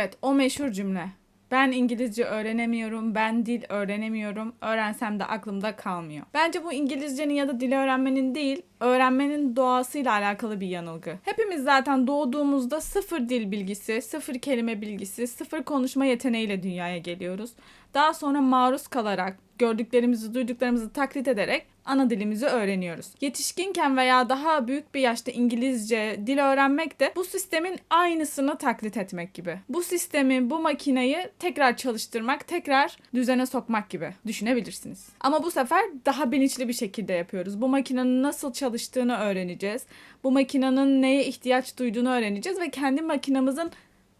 Evet, o meşhur cümle. Ben İngilizce öğrenemiyorum, ben dil öğrenemiyorum, öğrensem de aklımda kalmıyor. Bence bu İngilizcenin ya da dil öğrenmenin değil, öğrenmenin doğasıyla alakalı bir yanılgı. Hepimiz zaten doğduğumuzda sıfır dil bilgisi, sıfır kelime bilgisi, sıfır konuşma yeteneğiyle dünyaya geliyoruz. Daha sonra maruz kalarak, gördüklerimizi, duyduklarımızı taklit ederek ana dilimizi öğreniyoruz. Yetişkinken veya daha büyük bir yaşta İngilizce dil öğrenmek de bu sistemin aynısını taklit etmek gibi. Bu sistemi, bu makineyi tekrar çalıştırmak, tekrar düzene sokmak gibi düşünebilirsiniz. Ama bu sefer daha bilinçli bir şekilde yapıyoruz. Bu makinenin nasıl çalıştığını öğreneceğiz. Bu makinenin neye ihtiyaç duyduğunu öğreneceğiz ve kendi makinamızın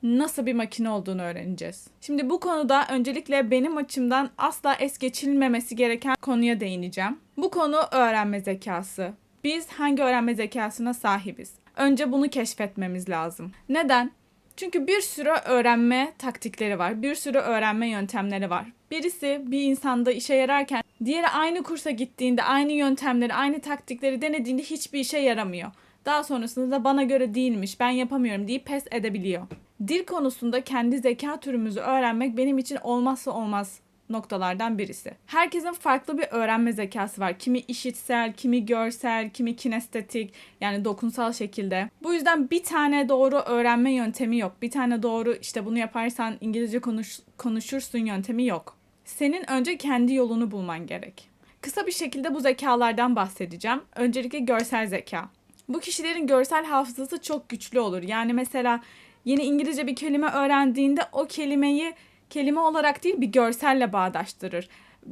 nasıl bir makine olduğunu öğreneceğiz. Şimdi bu konuda öncelikle benim açımdan asla es geçilmemesi gereken konuya değineceğim. Bu konu öğrenme zekası. Biz hangi öğrenme zekasına sahibiz? Önce bunu keşfetmemiz lazım. Neden? Çünkü bir sürü öğrenme taktikleri var. Bir sürü öğrenme yöntemleri var. Birisi bir insanda işe yararken diğeri aynı kursa gittiğinde aynı yöntemleri, aynı taktikleri denediğinde hiçbir işe yaramıyor. Daha sonrasında da bana göre değilmiş, ben yapamıyorum deyip pes edebiliyor. Dil konusunda kendi zeka türümüzü öğrenmek benim için olmazsa olmaz noktalardan birisi. Herkesin farklı bir öğrenme zekası var. Kimi işitsel, kimi görsel, kimi kinestetik yani dokunsal şekilde. Bu yüzden bir tane doğru öğrenme yöntemi yok. Bir tane doğru işte bunu yaparsan İngilizce konuş, konuşursun yöntemi yok. Senin önce kendi yolunu bulman gerek. Kısa bir şekilde bu zekalardan bahsedeceğim. Öncelikle görsel zeka. Bu kişilerin görsel hafızası çok güçlü olur. Yani mesela yeni İngilizce bir kelime öğrendiğinde o kelimeyi kelime olarak değil bir görselle bağdaştırır.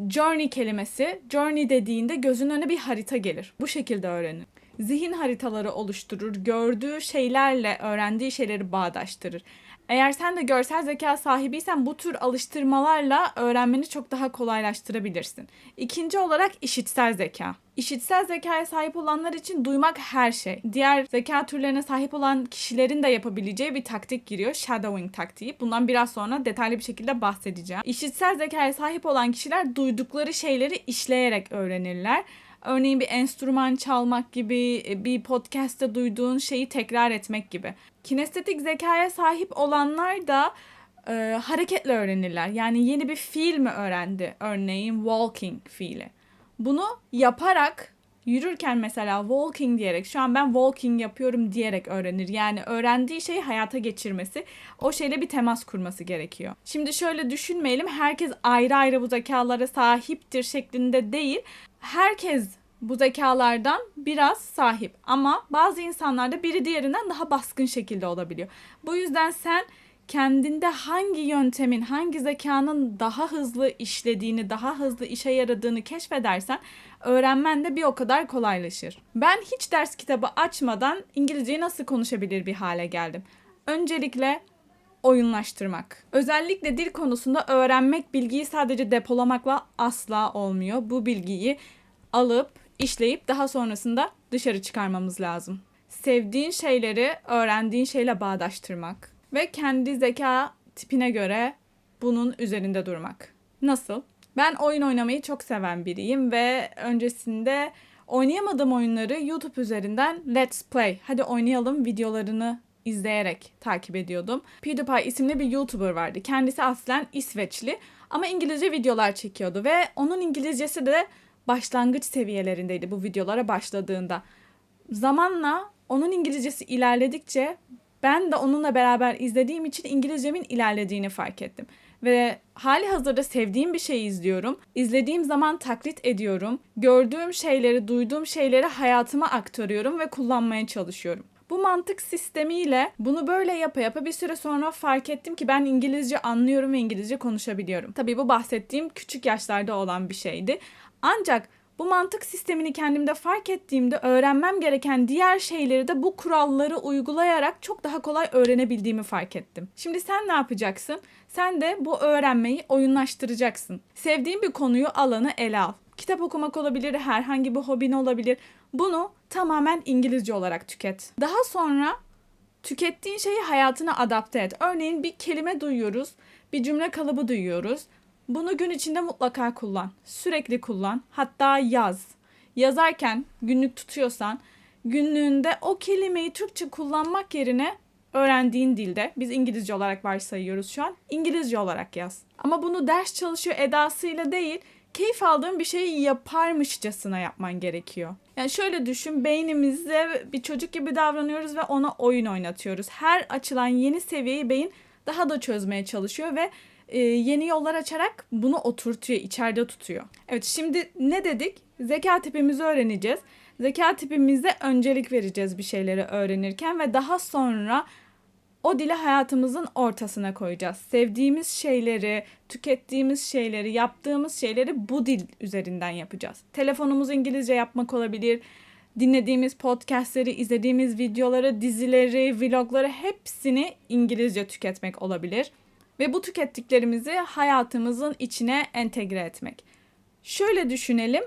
Journey kelimesi, journey dediğinde gözünün önüne bir harita gelir. Bu şekilde öğrenir. Zihin haritaları oluşturur, gördüğü şeylerle öğrendiği şeyleri bağdaştırır. Eğer sen de görsel zeka sahibiysen bu tür alıştırmalarla öğrenmeni çok daha kolaylaştırabilirsin. İkinci olarak işitsel zeka. İşitsel zekaya sahip olanlar için duymak her şey. Diğer zeka türlerine sahip olan kişilerin de yapabileceği bir taktik giriyor. Shadowing taktiği. Bundan biraz sonra detaylı bir şekilde bahsedeceğim. İşitsel zekaya sahip olan kişiler duydukları şeyleri işleyerek öğrenirler. Örneğin bir enstrüman çalmak gibi, bir podcast'te duyduğun şeyi tekrar etmek gibi. Kinestetik zekaya sahip olanlar da e, hareketle öğrenirler. Yani yeni bir fiil mi öğrendi? Örneğin walking fiili. Bunu yaparak yürürken mesela walking diyerek şu an ben walking yapıyorum diyerek öğrenir. Yani öğrendiği şeyi hayata geçirmesi, o şeyle bir temas kurması gerekiyor. Şimdi şöyle düşünmeyelim. Herkes ayrı ayrı bu zekalara sahiptir şeklinde değil. Herkes bu zekalardan biraz sahip ama bazı insanlarda biri diğerinden daha baskın şekilde olabiliyor. Bu yüzden sen kendinde hangi yöntemin, hangi zekanın daha hızlı işlediğini, daha hızlı işe yaradığını keşfedersen öğrenmen de bir o kadar kolaylaşır. Ben hiç ders kitabı açmadan İngilizceyi nasıl konuşabilir bir hale geldim. Öncelikle oyunlaştırmak. Özellikle dil konusunda öğrenmek bilgiyi sadece depolamakla asla olmuyor. Bu bilgiyi alıp, işleyip daha sonrasında dışarı çıkarmamız lazım. Sevdiğin şeyleri öğrendiğin şeyle bağdaştırmak ve kendi zeka tipine göre bunun üzerinde durmak. Nasıl? Ben oyun oynamayı çok seven biriyim ve öncesinde oynayamadığım oyunları YouTube üzerinden Let's Play, hadi oynayalım videolarını izleyerek takip ediyordum. PewDiePie isimli bir YouTuber vardı. Kendisi aslen İsveçli ama İngilizce videolar çekiyordu ve onun İngilizcesi de başlangıç seviyelerindeydi bu videolara başladığında. Zamanla onun İngilizcesi ilerledikçe ben de onunla beraber izlediğim için İngilizcemin ilerlediğini fark ettim. Ve hali hazırda sevdiğim bir şeyi izliyorum. İzlediğim zaman taklit ediyorum. Gördüğüm şeyleri, duyduğum şeyleri hayatıma aktarıyorum ve kullanmaya çalışıyorum. Bu mantık sistemiyle bunu böyle yapa yapa bir süre sonra fark ettim ki ben İngilizce anlıyorum ve İngilizce konuşabiliyorum. Tabii bu bahsettiğim küçük yaşlarda olan bir şeydi. Ancak bu mantık sistemini kendimde fark ettiğimde öğrenmem gereken diğer şeyleri de bu kuralları uygulayarak çok daha kolay öğrenebildiğimi fark ettim. Şimdi sen ne yapacaksın? Sen de bu öğrenmeyi oyunlaştıracaksın. Sevdiğin bir konuyu, alanı ele al. Kitap okumak olabilir, herhangi bir hobin olabilir. Bunu tamamen İngilizce olarak tüket. Daha sonra tükettiğin şeyi hayatına adapte et. Örneğin bir kelime duyuyoruz, bir cümle kalıbı duyuyoruz. Bunu gün içinde mutlaka kullan. Sürekli kullan. Hatta yaz. Yazarken günlük tutuyorsan günlüğünde o kelimeyi Türkçe kullanmak yerine öğrendiğin dilde, biz İngilizce olarak varsayıyoruz şu an, İngilizce olarak yaz. Ama bunu ders çalışıyor edasıyla değil, keyif aldığın bir şeyi yaparmışçasına yapman gerekiyor. Yani şöyle düşün, beynimizde bir çocuk gibi davranıyoruz ve ona oyun oynatıyoruz. Her açılan yeni seviyeyi beyin daha da çözmeye çalışıyor ve e, yeni yollar açarak bunu oturtuyor, içeride tutuyor. Evet şimdi ne dedik? Zeka tipimizi öğreneceğiz. Zeka tipimize öncelik vereceğiz bir şeyleri öğrenirken ve daha sonra o dili hayatımızın ortasına koyacağız. Sevdiğimiz şeyleri, tükettiğimiz şeyleri, yaptığımız şeyleri bu dil üzerinden yapacağız. Telefonumuz İngilizce yapmak olabilir. Dinlediğimiz podcastleri, izlediğimiz videoları, dizileri, vlogları hepsini İngilizce tüketmek olabilir. Ve bu tükettiklerimizi hayatımızın içine entegre etmek. Şöyle düşünelim.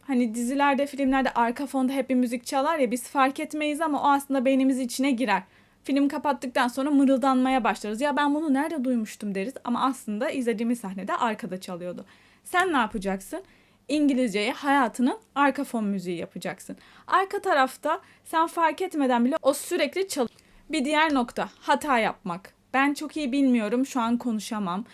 Hani dizilerde, filmlerde arka fonda hep bir müzik çalar ya biz fark etmeyiz ama o aslında beynimizin içine girer. Film kapattıktan sonra mırıldanmaya başlarız. Ya ben bunu nerede duymuştum deriz ama aslında izlediğimiz sahnede arkada çalıyordu. Sen ne yapacaksın? İngilizceyi hayatının arka fon müziği yapacaksın. Arka tarafta sen fark etmeden bile o sürekli çal. Bir diğer nokta hata yapmak. Ben çok iyi bilmiyorum şu an konuşamam.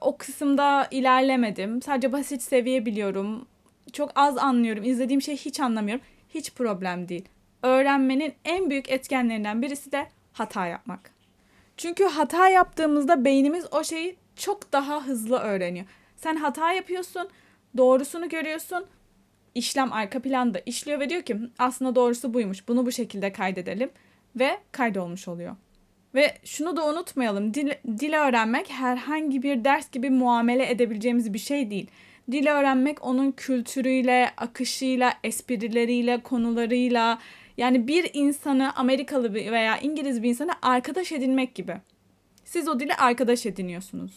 O kısımda ilerlemedim. Sadece basit seviye biliyorum. Çok az anlıyorum. İzlediğim şeyi hiç anlamıyorum. Hiç problem değil. Öğrenmenin en büyük etkenlerinden birisi de hata yapmak. Çünkü hata yaptığımızda beynimiz o şeyi çok daha hızlı öğreniyor. Sen hata yapıyorsun, doğrusunu görüyorsun. İşlem arka planda işliyor ve diyor ki aslında doğrusu buymuş. Bunu bu şekilde kaydedelim ve kaydolmuş oluyor. Ve şunu da unutmayalım. Dil, dil öğrenmek herhangi bir ders gibi muamele edebileceğimiz bir şey değil. Dil öğrenmek onun kültürüyle, akışıyla, esprileriyle, konularıyla yani bir insanı Amerikalı veya İngiliz bir insanı arkadaş edinmek gibi. Siz o dili arkadaş ediniyorsunuz.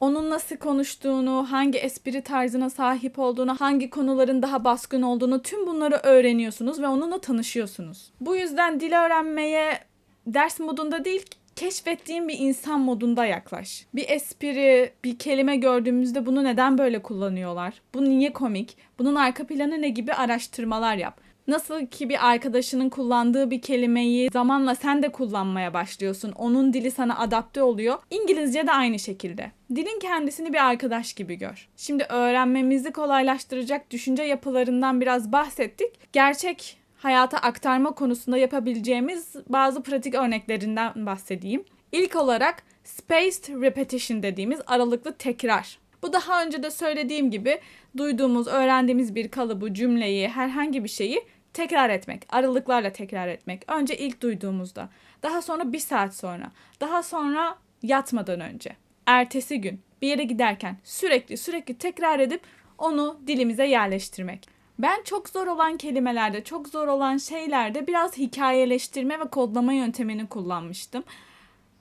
Onun nasıl konuştuğunu, hangi espri tarzına sahip olduğunu, hangi konuların daha baskın olduğunu tüm bunları öğreniyorsunuz ve onunla tanışıyorsunuz. Bu yüzden dil öğrenmeye ders modunda değil, keşfettiğin bir insan modunda yaklaş. Bir espri, bir kelime gördüğümüzde bunu neden böyle kullanıyorlar? Bu niye komik? Bunun arka planı ne gibi araştırmalar yap. Nasıl ki bir arkadaşının kullandığı bir kelimeyi zamanla sen de kullanmaya başlıyorsun. Onun dili sana adapte oluyor. İngilizce de aynı şekilde. Dilin kendisini bir arkadaş gibi gör. Şimdi öğrenmemizi kolaylaştıracak düşünce yapılarından biraz bahsettik. Gerçek hayata aktarma konusunda yapabileceğimiz bazı pratik örneklerinden bahsedeyim. İlk olarak spaced repetition dediğimiz aralıklı tekrar. Bu daha önce de söylediğim gibi duyduğumuz, öğrendiğimiz bir kalıbı, cümleyi, herhangi bir şeyi tekrar etmek, aralıklarla tekrar etmek. Önce ilk duyduğumuzda, daha sonra bir saat sonra, daha sonra yatmadan önce, ertesi gün, bir yere giderken sürekli sürekli tekrar edip onu dilimize yerleştirmek. Ben çok zor olan kelimelerde, çok zor olan şeylerde biraz hikayeleştirme ve kodlama yöntemini kullanmıştım.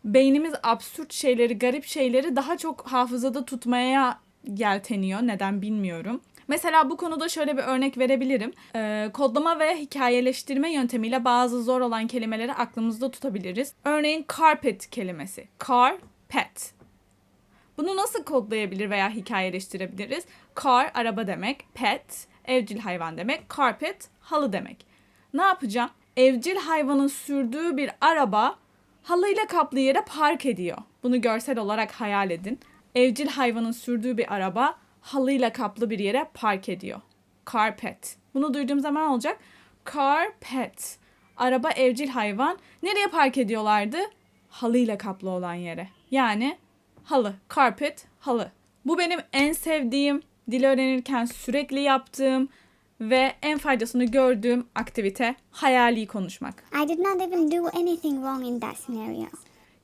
Beynimiz absürt şeyleri, garip şeyleri daha çok hafızada tutmaya yelteniyor. Neden bilmiyorum. Mesela bu konuda şöyle bir örnek verebilirim. Ee, kodlama ve hikayeleştirme yöntemiyle bazı zor olan kelimeleri aklımızda tutabiliriz. Örneğin carpet kelimesi. Carpet. Bunu nasıl kodlayabilir veya hikayeleştirebiliriz? Car araba demek, pet evcil hayvan demek, carpet halı demek. Ne yapacağım? Evcil hayvanın sürdüğü bir araba halıyla kaplı yere park ediyor. Bunu görsel olarak hayal edin. Evcil hayvanın sürdüğü bir araba halıyla kaplı bir yere park ediyor. Carpet. Bunu duyduğum zaman olacak. Carpet. Araba evcil hayvan. Nereye park ediyorlardı? Halıyla kaplı olan yere. Yani halı. Carpet, halı. Bu benim en sevdiğim dil öğrenirken sürekli yaptığım ve en faydasını gördüğüm aktivite hayali konuşmak. I did not even do anything wrong in that scenario.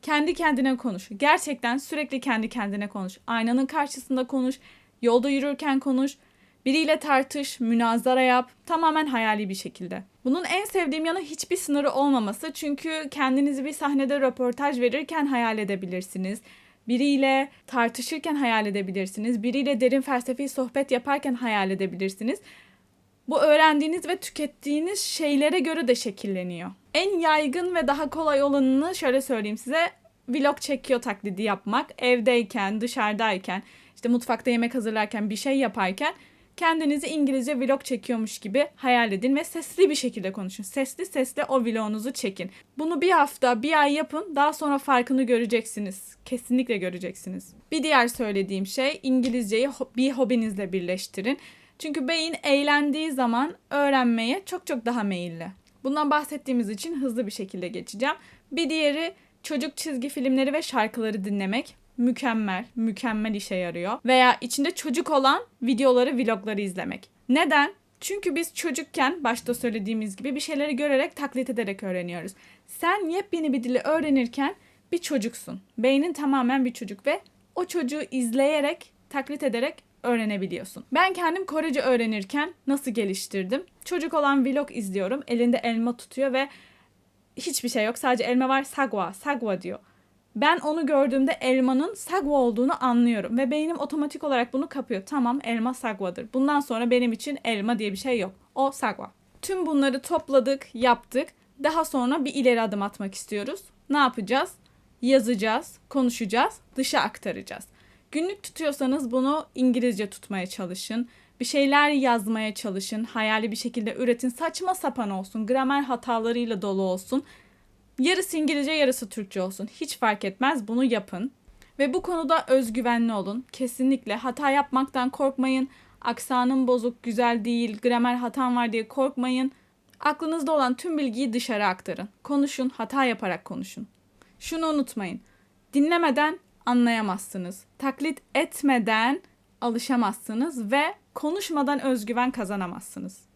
Kendi kendine konuş. Gerçekten sürekli kendi kendine konuş. Aynanın karşısında konuş. Yolda yürürken konuş. Biriyle tartış, münazara yap. Tamamen hayali bir şekilde. Bunun en sevdiğim yanı hiçbir sınırı olmaması. Çünkü kendinizi bir sahnede röportaj verirken hayal edebilirsiniz. Biriyle tartışırken hayal edebilirsiniz. Biriyle derin felsefi sohbet yaparken hayal edebilirsiniz. Bu öğrendiğiniz ve tükettiğiniz şeylere göre de şekilleniyor. En yaygın ve daha kolay olanını şöyle söyleyeyim size. Vlog çekiyor taklidi yapmak. Evdeyken, dışarıdayken, işte mutfakta yemek hazırlarken, bir şey yaparken kendinizi İngilizce vlog çekiyormuş gibi hayal edin ve sesli bir şekilde konuşun. Sesli sesli o vlogunuzu çekin. Bunu bir hafta, bir ay yapın. Daha sonra farkını göreceksiniz. Kesinlikle göreceksiniz. Bir diğer söylediğim şey İngilizceyi bir hobinizle birleştirin. Çünkü beyin eğlendiği zaman öğrenmeye çok çok daha meyilli. Bundan bahsettiğimiz için hızlı bir şekilde geçeceğim. Bir diğeri çocuk çizgi filmleri ve şarkıları dinlemek. Mükemmel, mükemmel işe yarıyor. Veya içinde çocuk olan videoları, vlogları izlemek. Neden? Çünkü biz çocukken başta söylediğimiz gibi bir şeyleri görerek, taklit ederek öğreniyoruz. Sen yepyeni bir dili öğrenirken bir çocuksun. Beynin tamamen bir çocuk ve o çocuğu izleyerek, taklit ederek öğrenebiliyorsun. Ben kendim Korece öğrenirken nasıl geliştirdim? Çocuk olan vlog izliyorum. Elinde elma tutuyor ve hiçbir şey yok. Sadece elma var. Sagwa, sagwa diyor. Ben onu gördüğümde elmanın sagwa olduğunu anlıyorum ve beynim otomatik olarak bunu kapıyor. Tamam, elma sagwadır. Bundan sonra benim için elma diye bir şey yok. O sagwa. Tüm bunları topladık, yaptık. Daha sonra bir ileri adım atmak istiyoruz. Ne yapacağız? Yazacağız, konuşacağız, dışa aktaracağız. Günlük tutuyorsanız bunu İngilizce tutmaya çalışın. Bir şeyler yazmaya çalışın. Hayali bir şekilde üretin. Saçma sapan olsun. Gramer hatalarıyla dolu olsun. Yarısı İngilizce, yarısı Türkçe olsun. Hiç fark etmez. Bunu yapın. Ve bu konuda özgüvenli olun. Kesinlikle hata yapmaktan korkmayın. Aksanım bozuk, güzel değil, gramer hatam var diye korkmayın. Aklınızda olan tüm bilgiyi dışarı aktarın. Konuşun, hata yaparak konuşun. Şunu unutmayın. Dinlemeden anlayamazsınız. Taklit etmeden alışamazsınız ve konuşmadan özgüven kazanamazsınız.